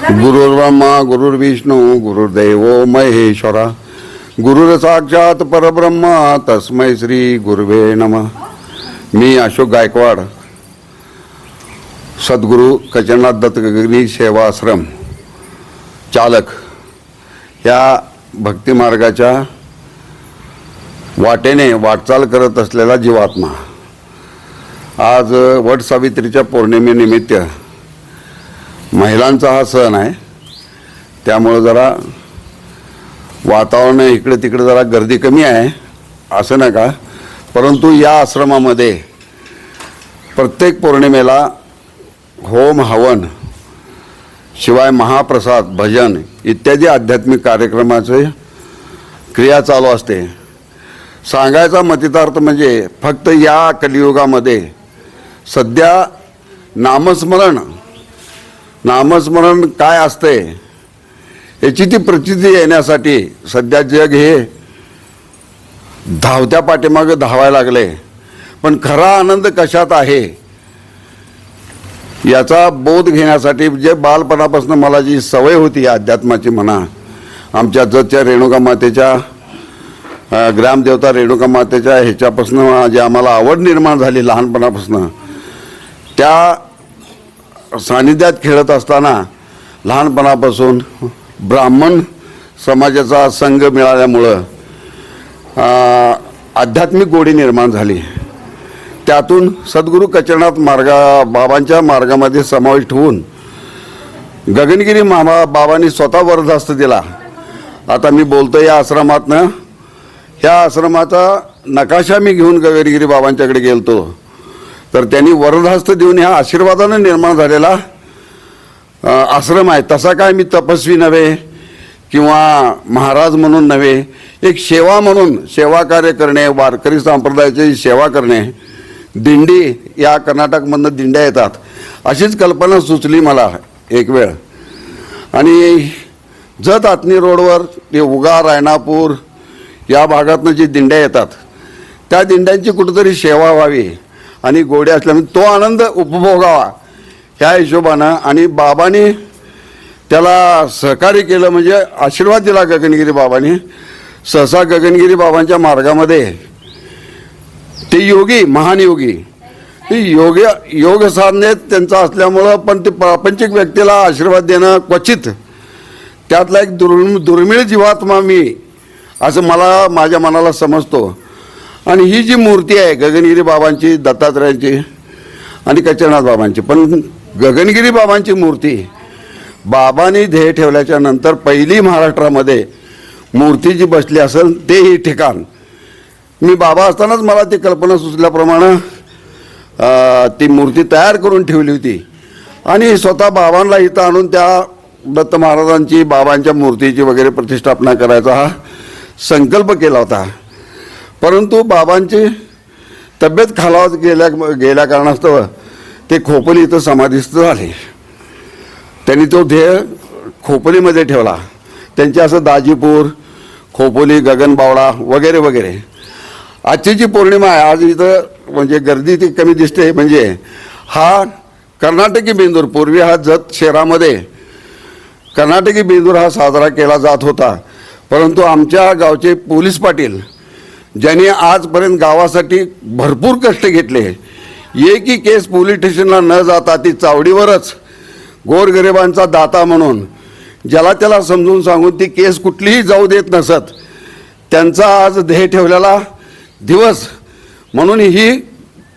गुरुर्ब्रह्मा गुरुर्विष्णू गुरुर्देव महेश्वरा गुरुर साक्षात परब्रह्म तस्मै श्री गुरुवे नम. मी अशोक गायकवाड सद्गुरू कचनाथ दत्त सेवाश्रम सेवा आश्रम चालक या भक्तिमार्गाच्या वाटेने वाटचाल करत असलेला जीवात्मा. आज वट सावित्रीच्या पौर्णिमेनिमित्त महिलांचा हा सण आहे. त्यामुळं जरा वातावरण इकडे तिकडे जरा गर्दी कमी आहे असं नाही का? परंतु या आश्रमामध्ये प्रत्येक पौर्णिमेला होम हवन शिवाय महाप्रसाद भजन इत्यादी आध्यात्मिक कार्यक्रमाचे क्रिया चालू असते. सांगायचा मतितार्थ म्हणजे फक्त या कलियुगामध्ये सध्या नामस्मरण नामस्मरण काय असते याची ती प्रचिती येण्यासाठी सध्या जग हे धावत्या पाठीमागे धावायला लागले पण खरा आनंद कशात आहे याचा बोध घेण्यासाठी जे बालपणापासून मला जी सवय होती अध्यात्माची म्हणा आमच्या जतच्या रेणुका मातेच्या ग्रामदेवता रेणुका मातेच्या ह्याच्यापासून जी आम्हाला आवड निर्माण झाली लहानपणापासून त्या सानिध्यात खेळत असताना लहानपणापासून ब्राह्मण समाजाचा संघ मिळाल्यामुळं आध्यात्मिक गोडी निर्माण झाली. त्यातून सद्गुरू कचरनाथ मार्गा बाबांच्या मार्गामध्ये समावेश होऊन गगनगिरी मामा बाबांनी स्वतः वरदास्त दिला. आता मी बोलतो या आश्रमातनं. ह्या आश्रमाचा नकाशा मी घेऊन गगनगिरी बाबांच्याकडे गेलतो. तर त्यांनी वरदहस्त देऊन ह्या आशीर्वादानं निर्माण झालेला आश्रम आहे. तसा काय मी तपस्वी नव्हे किंवा महाराज म्हणून नव्हे एक सेवा म्हणून सेवा कार्य करणे वारकरी संप्रदायाची सेवा करणे दिंडी या कर्नाटकमधनं दिंड्या येतात अशीच कल्पना सुचली मला एक वेळ. आणि जत आतनी रोडवर ते उगा रायनापूर या भागातनं जी दिंड्या येतात त्या दिंड्यांची कुठंतरी सेवा व्हावी. आणि गोड्या असल्यामुळे म्हणजे तो आनंद उपभोगावा. ह्या हिशोबानं आणि बाबांनी त्याला सहकार्य केलं म्हणजे आशीर्वाद दिला गगनगिरी बाबांनी. सहसा गगनगिरी बाबांच्या मार्गामध्ये ते योगी महान योगी. योग योग साधनेत त्यांचा असल्यामुळं पण ते प्रापंचिक व्यक्तीला आशीर्वाद देणं क्वचित त्यातला एक दुर् दुर्मिळ जीवात्मा मी असं मला माझ्या मनाला समजतो. आणि ही जी मूर्ती आहे गगनगिरी बाबांची दत्तात्रयांची आणि कचरनाथ बाबांची पण गगनगिरी बाबांची मूर्ती बाबांनी ध्येय ठेवल्याच्या नंतर पहिली महाराष्ट्रामध्ये मूर्ती जी बसली असेल तेही ठिकाण. मी बाबा असतानाच मला ती कल्पना सुचल्याप्रमाणे ती मूर्ती तयार करून ठेवली होती. आणि स्वतः बाबांना इथं आणून त्या दत्त महाराजांची बाबांच्या मूर्तीची वगैरे प्रतिष्ठापना करायचा हा संकल्प केला होता. परंतु बाबांची तब्येत खालावत गेल्या गेल्या कारणास्तव ते खोपली इथं समाधिस्थ झाले. त्यांनी तो ध्येय खोपलीमध्ये ठेवला. त्यांचे असं दाजीपूर खोपोली गगनबावडा वगैरे वगैरे. आजची जी पौर्णिमा आहे. आज इथं म्हणजे गर्दी ती कमी दिसते. म्हणजे हा कर्नाटकी बेंदूर पूर्वी हा जत शहरामध्ये कर्नाटकी बेंदूर हा साजरा केला जात होता. परंतु आमच्या गावचे पोलीस पाटील ज्यांनी आजपर्यंत गावासाठी भरपूर कष्ट घेतले एकी केस पोलीस स्टेशनला न जाता ती चावडीवरच गोरगरिबांचा दाता म्हणून ज्याला त्याला समजून सांगून ती केस कुठलीही जाऊ देत नसत त्यांचा आज ध्येय ठेवलेला दिवस म्हणून ही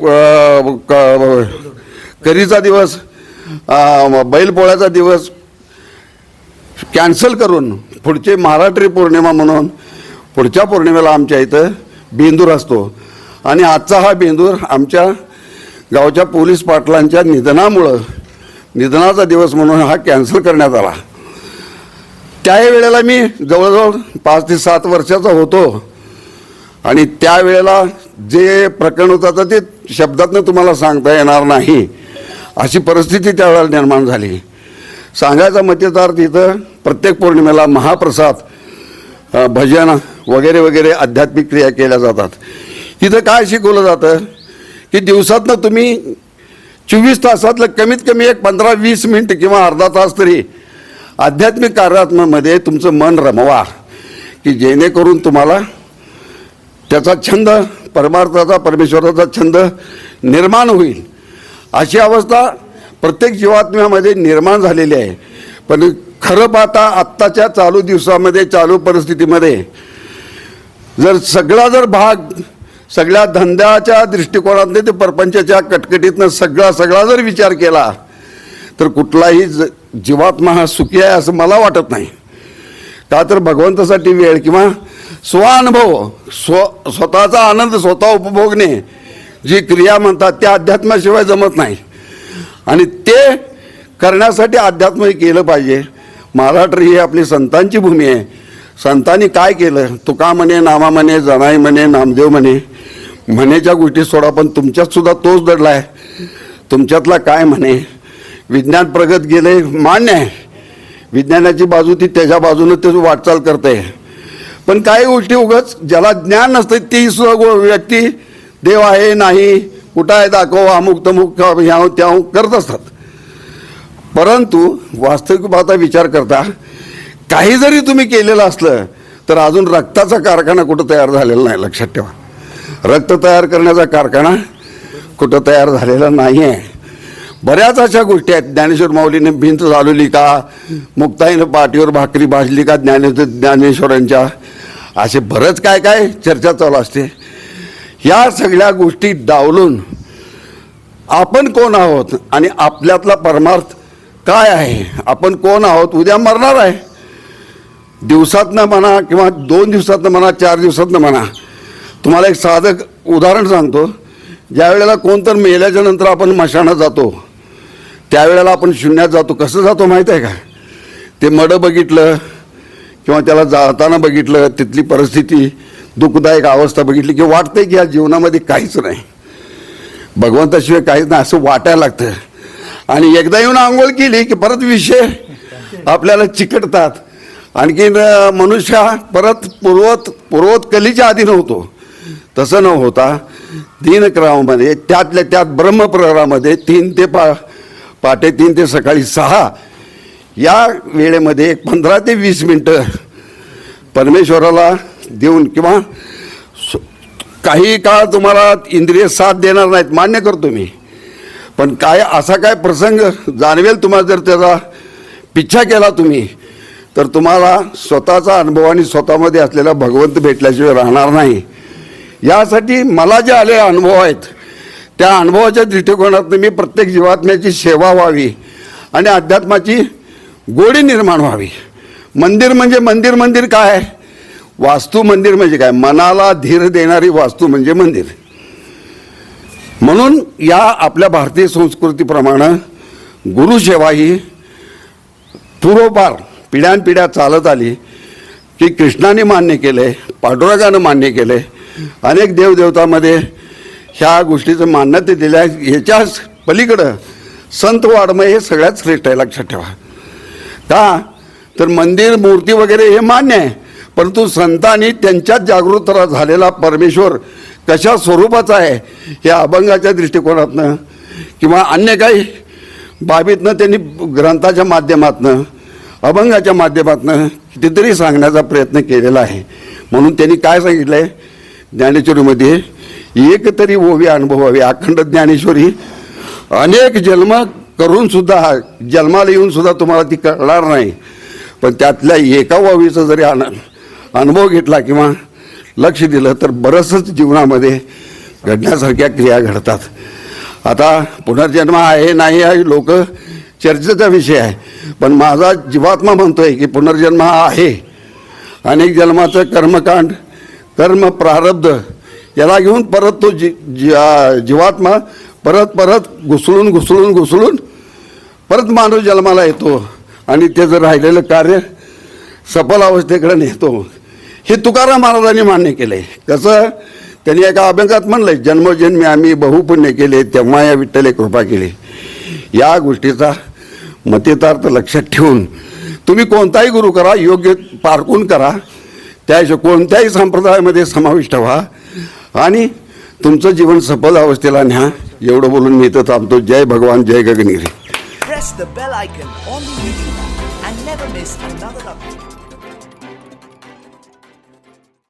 क- करीचा दिवस बैलपोळ्याचा दिवस कॅन्सल करून पुढचे महाराष्ट्री पौर्णिमा म्हणून पुढच्या पौर्णिमेला आमच्या इथं बेंदूर असतो. आणि आजचा हा बेंदूर आमच्या गावच्या पोलीस पाटलांच्या निधनामुळं निधनाचा दिवस म्हणून हा कॅन्सल करण्यात आला. त्याही वेळेला मी जवळजवळ पाच ते सात वर्षाचा होतो. आणि त्यावेळेला जे प्रकरण होतं ते शब्दातनं तुम्हाला सांगता येणार नाही. अशी परिस्थिती त्यावेळेला निर्माण झाली. सांगायचा मतेदार तिथं प्रत्येक पौर्णिमेला महाप्रसाद भजन वगैरे वगैरे आध्यात्मिक क्रिया केल्या जातात. तिथं काय शिकवलं जातं? की दिवसातनं तुम्ही चोवीस तासातलं कमीत कमी एक पंधरा वीस मिनिट किंवा अर्धा तास तरी आध्यात्मिक कार्यात्मामध्ये तुमचं मन रमवा. की जेणेकरून तुम्हाला त्याचा छंद परमार्थाचा परमेश्वराचा छंद निर्माण होईल. अशी अवस्था प्रत्येक जीवात्म्यामध्ये निर्माण झालेली आहे. पण खरं पाहता आत्ताच्या चालू दिवसामध्ये चालू परिस्थितीमध्ये जर सगळा जर भाग सगळ्या धंद्याच्या दृष्टिकोनातने ते परपंचाच्या कटकटीतनं सगळा सगळा जर विचार केला तर कुठलाही ज जीवात्मा हा सुखी आहे असं मला वाटत नाही. का तर भगवंतासाठी वेळ किंवा स्वानुभव स्व स्वतःचा आनंद स्वतः उपभोगणे जी क्रिया म्हणतात त्या अध्यात्माशिवाय जमत नाही. आणि ते करण्यासाठी अध्यात्म हे केलं पाहिजे. महाराष्ट्र ही आपली संतांची भूमी आहे. संतांनी काय केलं? तुका म्हणे नामा म्हणे जनाई म्हणे नामदेव म्हणे. म्हणेच्या गोष्टी सोडा पण तुमच्यात सुद्धा तोच दडला आहे तुमच्यातला काय म्हणे? विज्ञान प्रगत गेले मान्य आहे. विज्ञानाची बाजू ती त्याच्या बाजूनं ते वाटचाल करते. पण काही गोष्टी उगाच ज्याला ज्ञान नसते ती सुद्धा गो- व्यक्ती देव आहे नाही कुठं आहे दाखव अमुक तमुक ह्या त्या करत असतात. परंतु वास्तविक पाहता विचार करता काही जरी तुम्ही केलेलं असलं तर अजून रक्ताचा कारखाना कुठं तयार झालेला नाही लक्षात ठेवा. रक्त तयार करण्याचा कारखाना कुठं तयार झालेला नाही आहे बऱ्याच अशा गोष्टी आहेत. ज्ञानेश्वर माऊलीने भिंत चालवली का मुक्ताईनं पाठीवर भाकरी भाजली का ज्ञानेश्वर ज्ञानेश्वरांच्या असे बरंच काय काय चर्चा चालू असते. या सगळ्या गोष्टी डावलून आपण कोण आहोत आणि आपल्यातला परमार्थ काय आहे? आपण कोण आहोत? उद्या मरणार आहे. दिवसातनं म्हणा किंवा दोन दिवसातनं म्हणा चार दिवसातनं म्हणा. तुम्हाला एक साधं उदाहरण सांगतो. ज्या वेळेला कोणतर मेल्याच्या नंतर आपण मशाणात जातो त्यावेळेला आपण शून्यात जातो. कसं जातो माहीत आहे का? ते मडं बघितलं किंवा त्याला जाताना बघितलं तिथली परिस्थिती दुःखदायक अवस्था बघितली की वाटतंय की या जीवनामध्ये काहीच नाही. भगवंताशिवाय काहीच नाही असं वाटायला लागतं. आणि एकदा येऊन आंघोळ केली की परत विषय आपल्याला चिकटतात. आणखीन मनुष्य हा परत पूर्वत पूर्वत कलीच्या अधीन होतो तसं न होता दिनक्रमामध्ये त्यातल्या त्यात ब्रह्मप्रहरामध्ये तीन ते पा पाटे तीन ते सकाळी सहा या वेळेमध्ये एक पंधरा ते वीस मिनटं परमेश्वराला देऊन किंवा काही काळ तुम्हाला इंद्रिय साथ देणार नाहीत मान्य करतो मी. पण काय असा काय प्रसंग जाणवेल तुम्हाला जर त्याचा पिच्छा केला तुम्ही तर तुम्हाला स्वतःचा अनुभव आणि स्वतःमध्ये असलेला भगवंत भेटल्याशिवाय राहणार नाही. यासाठी मला जे आले अनुभव आहेत त्या अनुभवाच्या दृष्टिकोनातून मी प्रत्येक जीवात्म्याची सेवा व्हावी आणि अध्यात्माची गोडी निर्माण व्हावी. मंदिर म्हणजे मंदिर मंदिर काय? वास्तू मंदिर म्हणजे काय? मनाला धीर देणारी वास्तू म्हणजे मंदिर. म्हणून या आपल्या भारतीय संस्कृतीप्रमाणे गुरुसेवा ही पूर्वपार पिढ्यानपिढ्या चालत आली की कृष्णाने मान्य केले पांडुरंगानं मान्य केले अनेक देवदेवतामध्ये ह्या गोष्टीचं मान्यता दिल्या आहे. ह्याच्याच पलीकडं संत वाडमय हे सगळ्यात श्रेष्ठ आहे लक्षात ठेवा. का? तर मंदिर मूर्ती वगैरे हे मान्य आहे. परंतु संतांनी त्यांच्यात जागृत झालेला परमेश्वर कशा स्वरूपाचा आहे या अभंगाच्या दृष्टिकोनातनं किंवा अन्य काही बाबीतनं त्यांनी ग्रंथाच्या माध्यमातनं अभंगाच्या माध्यमातनं कितीतरी सांगण्याचा प्रयत्न केलेला आहे. म्हणून त्यांनी काय सांगितलं आहे ज्ञानेश्वरीमध्ये एक तरी ओवी अनुभवावी. अखंड ज्ञानेश्वरी अनेक जन्म करून सुद्धा जन्माला येऊन सुद्धा तुम्हाला ती कळणार नाही. पण त्यातल्या एका ओवीचं जरी आनंद अनुभव घेतला किंवा लक्ष दिलं तर बरंचसंच जीवनामध्ये घडण्यासारख्या क्रिया घडतात. आता पुनर्जन्म आहे नाही आहे लोक चर्चेचा विषय आहे. पण माझा जीवात्मा म्हणतोय की पुनर्जन्म हा आहे. अनेक जन्माचं कर्मकांड कर्म प्रारब्ध याला घेऊन परत तो जी जी- जीवात्मा परत परत घुसळून घुसळून घुसळून परत माणूस जन्माला येतो. आणि त्याचं राहिलेलं कार्य सफल अवस्थेकडे नेतो हे तुकाराम महाराजांनी मान्य केलंय. कसं? त्यांनी एका अभ्यंगात म्हणलंय जन्मजन्मी आम्ही बहुपुण्य केले तेव्हा या विठ्ठले कृपा केली. या गोष्टीचा मतितार्थ लक्षात ठेवून तुम्ही कोणताही गुरु करा योग्य पारखून करा. त्याशिवाय कोणत्याही संप्रदायामध्ये समाविष्ट व्हा आणि तुमचं जीवन सफल अवस्थेला न्या. एवढं बोलून मी इथं थांबतो. जय भगवान जय गगनगिरी.